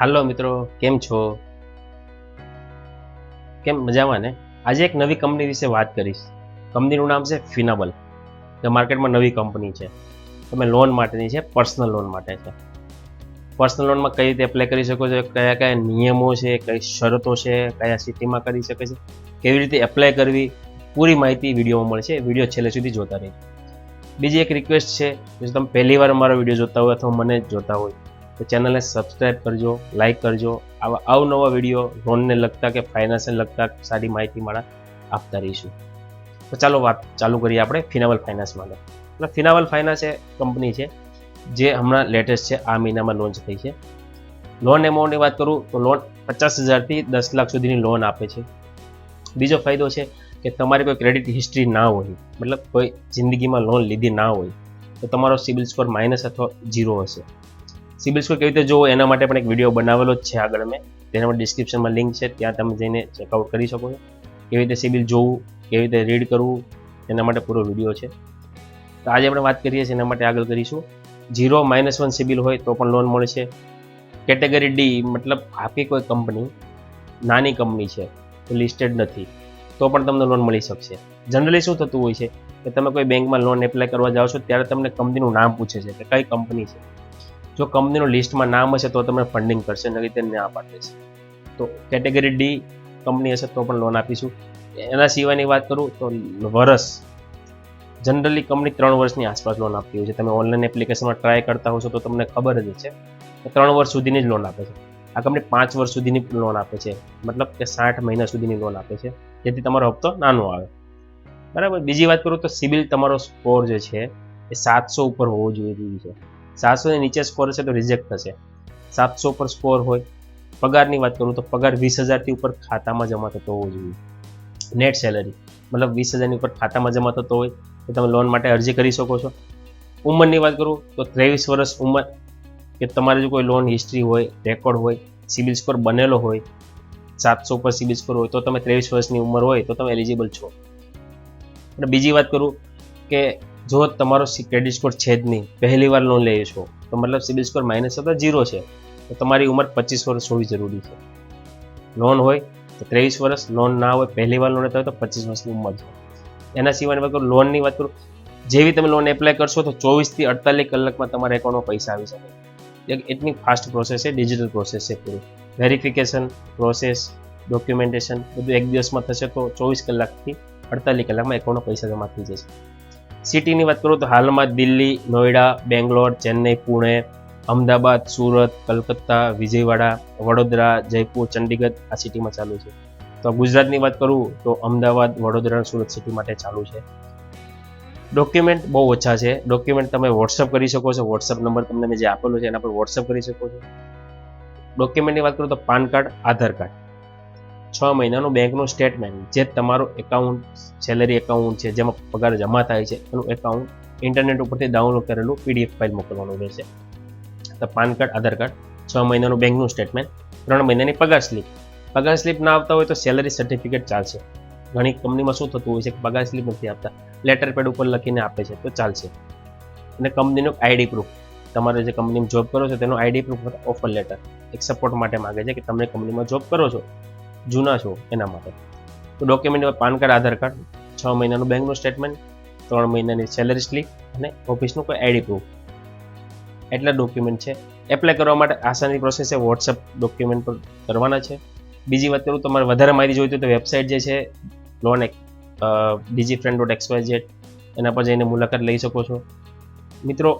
હાલો મિત્રો, કેમ છો? કેમ મજામાં ને? આજે એક નવી કંપની વિશે વાત કરીશ. કંપનીનું નામ છે ફિનાબલ જે માર્કેટમાં નવી કંપની છે. તમે લોન માટેની છે પર્સનલ લોન માટે છે. પર્સનલ લોનમાં કઈ રીતે એપ્લાય કરી શકો છો? કયા કયા નિયમો છે? કઈ શરતો છે? કયા સિટીમાં કરી શકે છે? કેવી રીતે એપ્લાય કરવી? પૂરી માહિતી વિડીયોમાં મળશે. વીડિયો છેલ્લે સુધી જોતા રહી બીજી એક રિક્વેસ્ટ છે, જો તમે પહેલી વાર મારો વીડિયો જોતા હોય અથવા મને જોતા હોય તો ચેનલને સબસ્ક્રાઈબ કરજો, લાઇક કરજો. આવા અવનવા વીડિયો લોનને લગતા કે ફાઇનાન્સને લગતા સારી માહિતી મારા આપતા રહીશું. તો ચાલો વાત ચાલુ કરીએ આપણે ફિનાવલ ફાઇનાન્સ માટે. એટલે ફિનાવલ ફાઇનાન્સ એ કંપની છે, જે હમણાં લેટેસ્ટ છે, આ મહિનામાં લોન્ચ થઈ છે. લોન એમાઉન્ટની વાત કરું તો લોન પચાસ હજારથી દસ લાખ સુધીની લોન આપે છે. બીજો ફાયદો છે કે તમારી કોઈ ક્રેડિટ હિસ્ટ્રી ના હોય, મતલબ કોઈ જિંદગીમાં લોન લીધી ના હોય, તો તમારો સિબિલ સ્કોર માઇનસ અથવા ઝીરો હશે. સિબિલ સ્કોર કેવી રીતે જોવો એના માટે પણ એક વીડિયો બનાવેલો જ છે આગળ મેં. તેના માટે ડિસ્ક્રિપ્શનમાં લિંક છે, ત્યાં તમે જઈને ચેકઆઉટ કરી શકો છો. કેવી રીતે સિબિલ જોવું, કેવી રીતે રીડ કરવું, એના માટે પૂરો વીડિયો છે. તો આજે આપણે વાત કરીએ છીએ, એના માટે આગળ કરીશું. ઝીરો માઇનસ વન સિબિલ હોય તો પણ લોન મળશે કેટેગરી ડી મતલબ આપી કોઈ કંપની, નાની કંપની છે લિસ્ટેડ નથી, તો પણ તમને લોન મળી શકશે. જનરલી શું થતું હોય છે? કે તમે કોઈ બેંકમાં લોન એપ્લાય કરવા જાઓ છો, ત્યારે તમને કંપનીનું નામ પૂછે છે કે કઈ કંપની છે? જો કંપનીનું લિસ્ટમાં નામ હશે તો તમને ફંડિંગ કરશે નહીં રીતે ના પાડે તો કેટેગરી ડી કંપની હશે તો પણ લોન આપીશું. એના સિવાયની વાત કરું તો વરસ, જનરલી કંપની ત્રણ વર્ષની આસપાસ લોન આપતી હોય છે. તમે ઓનલાઈન એપ્લિકેશનમાં ટ્રાય કરતા હોશો તો તમને ખબર જ છે ત્રણ વર્ષ સુધીની જ લોન આપે છે. આ કંપની પાંચ વર્ષ સુધીની લોન આપે છે. મતલબ કે સાઠ મહિના સુધીની લોન આપે છે. જેથી તમારો હપ્તો નાનો આવે. બરાબર? બીજી વાત કરું તો સિબિલ તમારો સ્કોર જે છે એ સાતસો ઉપર હોવો જોઈએ. છે સાતસો ની નીચે સ્કોર હશે તો રિજેક્ટ થશે. સાતસો ઉપર સ્કોર હોય, પગારની વાત કરું તો પગાર વીસ હજારથી ઉપર ખાતામાં જમા થતો હોવો જોઈએ. નેટ સેલરી મતલબ વીસ હજારની ઉપર ખાતામાં જમા થતો હોય, તો તમે લોન માટે અરજી કરી શકો છો. ઉંમરની વાત કરું તો ત્રેવીસ વર્ષ ઉંમર, કે તમારે જો કોઈ લોન હિસ્ટ્રી હોય રેકોર્ડ હોય સિબિલ સ્કોર બનેલો હોય, સાતસો ઉપર સિબિલ સ્કોર હોય, તો તમે ત્રેવીસ વર્ષની ઉંમર હોય, તો તમે એલિજિબલ છો. અને બીજી વાત કરું કે જો તમારો ક્રેડિટ સ્કોર છે જ નહીં, પહેલી વાર લોન લઈ છો, તો મતલબ સિબિલ સ્કોર માઇનસ અથવા ઝીરો છે, તો તમારી ઉંમર પચીસ વર્ષ હોવી જરૂરી છે. લોન હોય તો ત્રેવીસ વર્ષ લોન ના હોય, પહેલી વાર લોન લેતા હોય તો પચીસ વર્ષની ઉંમર છે. એના સિવાયની વાત કરું લોનની વાત કરું, જેવી તમે લોન એપ્લાય કરશો તો ચોવીસથી અડતાલીસ કલાકમાં તમારા એકાઉન્ટમાં પૈસા આવી શકે. એક એટલી ફાસ્ટ પ્રોસેસ છે ડિજિટલ પ્રોસેસ છે પૂરી. વેરિફિકેશન પ્રોસેસ ડોક્યુમેન્ટેશન બધું એક દિવસમાં થશે તો ચોવીસ કલાકથી અડતાલીસ કલાકમાં એકાઉન્ટમાં પૈસા જમા થઈ જશે. સિટીની વાત કરું તો હાલમાં દિલ્હી, નોઈડા, બેંગ્લોર, ચેન્નઈ, પુણે, અમદાવાદ, સુરત, કલકત્તા, વિજયવાડા, વડોદરા, જયપુર ચંડીગઢ આ સિટીમાં ચાલુ છે. તો ગુજરાતની વાત કરું તો અમદાવાદ, વડોદરા સુરત સિટી માટે ચાલુ છે. ડોક્યુમેન્ટ બહુ ઓછા છે. ડોક્યુમેન્ટ તમે વોટ્સઅપ કરી શકો છો. વોટ્સઅપ નંબર તમને જે આપેલો છે એના પર વોટ્સઅપ કરી શકો છો. ડોક્યુમેન્ટની વાત કરું તો પાન કાર્ડ, આધાર કાર્ડ. છ મહિનાનું બેંકનું સ્ટેટમેન્ટ જે તમારું એકાઉન્ટ સેલરી એકાઉન્ટ છે, જેમાં પગાર જમા થાય છે, એનું એકાઉન્ટ ઇન્ટરનેટ ઉપરથી ડાઉનલોડ કરેલું પીડીએફ ફાઇલ મોકલવાનું રહેશે. તો પાન કાર્ડ, આધાર કાર્ડ, છ મહિનાનું બેંકનું સ્ટેટમેન્ટ ત્રણ મહિનાની પગાર સ્લીપ પગાર સ્લીપ ના આવતા હોય તો સેલરી સર્ટિફિકેટ ચાલશે. ઘણી કંપનીમાં શું થતું હોય છે કે પગાર સ્લીપ નથી આપતા. લેટર પેડ ઉપર લખીને આપે છે તો ચાલશે. અને કંપનીનું આઈડી પ્રૂફ તમારે જે કંપનીમાં જોબ કરો છો તેનો આઈડી પ્રૂફ ઓફર લેટર એક સપોર્ટ માટે માગે છે કે તમે કંપનીમાં જોબ કરો છો. જૂના છો એના માટે. તો document PAN card, Aadhaar card, છ મહિનાનું બેંકનું સ્ટેટમેન્ટ ત્રણ મહિનાની સેલરી સ્લીપ અને ઓફિસનું કોઈ આઈડી પ્રૂફ એટલા ડોક્યુમેન્ટ છે. એપ્લાય કરવા માટે આસાની પ્રોસેસ છે. વોટ્સઅપ ડોક્યુમેન્ટ પર કરવાના છે. બીજી વાત કરું, તમારે વધારે માહિતી જોઈતી તો વેબસાઇટ જે છે, લોન એક digi friend dot X Y Z એના પર જઈને મુલાકાત લઈ શકો છો. મિત્રો,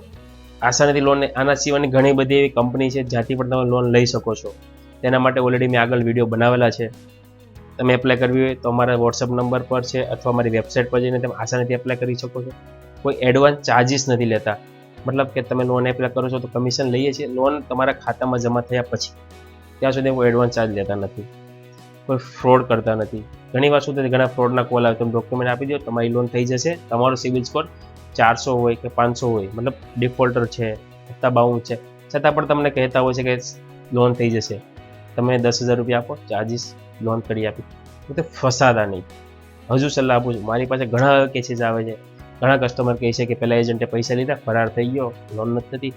આસાનીથી લોન, આના સિવાયની ઘણી બધી એવી કંપની છે જ્યાંથી પણ તમે લોન લઈ શકો છો. તેના માટે ઓલરેડી મેં આગળ વીડિયો બનાવેલા છે. તમે એપ્લાય કરવી હોય તો અમારા વોટ્સઅપ નંબર પર છે અથવા અમારી વેબસાઇટ પર જઈને તમે આસાનીથી એપ્લાય કરી શકો છો. કોઈ એડવાન્સ ચાર્જિસ નથી લેતા. મતલબ કે તમે લોન એપ્લાય કરો છો તો કમિશન લઈએ છીએ. લોન તમારા ખાતામાં જમા થયા પછી. ત્યાં સુધી કોઈ એડવાન્સ ચાર્જ લેતા નથી. કોઈ ફ્રોડ કરતા નથી. ઘણી વાર શું ઘણા ફ્રોડના કોલ આવે, તમે ડોક્યુમેન્ટ આપી દો, તમારી લોન થઈ જશે. તમારો સિવિલ સ્કોર ચારસો હોય કે પાંચસો હોય. મતલબ ડિફોલ્ટર છે હપ્તા બાઉન્સ છે. છતાં પણ તમને કહેતા હોય છે કે લોન થઈ જશે. તમે દસ હજાર રૂપિયા આપો ચાર્જિસ લોન કરી આપી. તો ફસાતા નહીં. હજુ સલાહ આપું છું. મારી પાસે ઘણા કેસીસ આવે છે. ઘણા કસ્ટમર કહે છે કે પહેલાં એજન્ટે પૈસા લીધા, ફરાર થઈ ગયો લોન નથી થતી.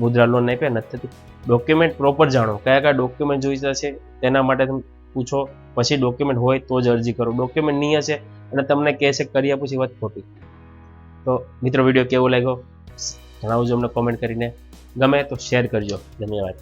મુદ્રા લોન આપ્યા, નથી થતી. ડોક્યુમેન્ટ પ્રોપર જાણો. કયા કયા ડોક્યુમેન્ટ જોઈતા છે તેના માટે તમે પૂછો. પછી ડોક્યુમેન્ટ હોય તો જ અરજી કરો. ડોક્યુમેન્ટ નહીં હશે અને તમને કહેશે કરી આપું છે વાત ખોટી. તો મિત્રો વીડિયો કેવો લાગ્યો? જણાવજો અમને કોમેન્ટ કરીને. ગમે તો શેર કરજો. ધન્યવાદ.